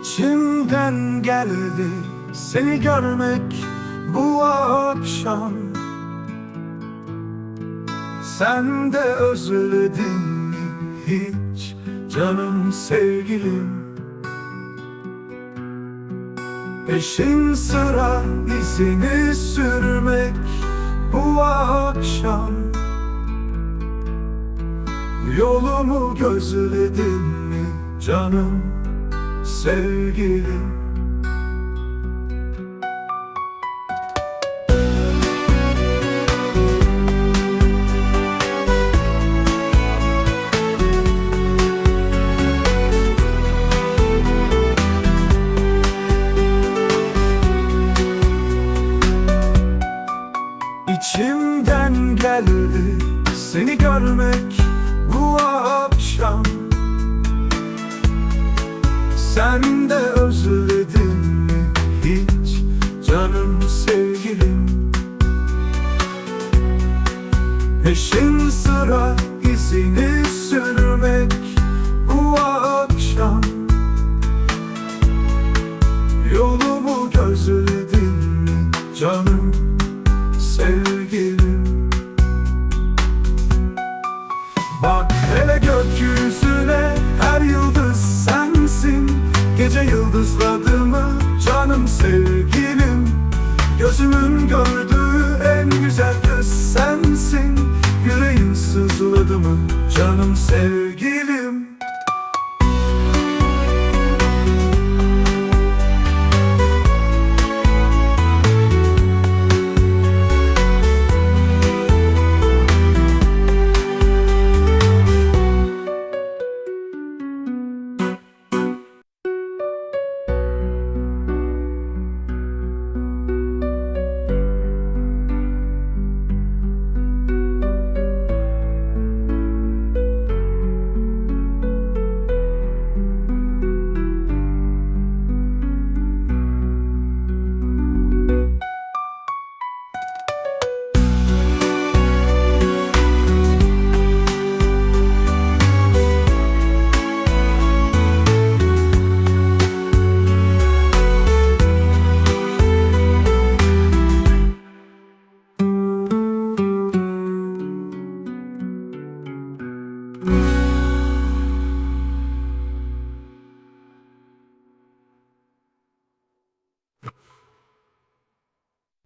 İçimden geldi seni görmek bu akşam. Sen de özledin mi hiç canım sevgilim? Peşin sıra izini sürmek bu akşam. Yolumu gözledin mi canım sevgilim. İçimden geldi seni görmek bu akşam Peşin sıra izini sürmek bu akşam. Yolumu gözledin mi canım sevgilim? Bak hele gökyüzüne her yıldız sensin. Gece yıldızladı mı canım sevgilim. Gözümün gördüğü sızladı mı? Canım sevgilim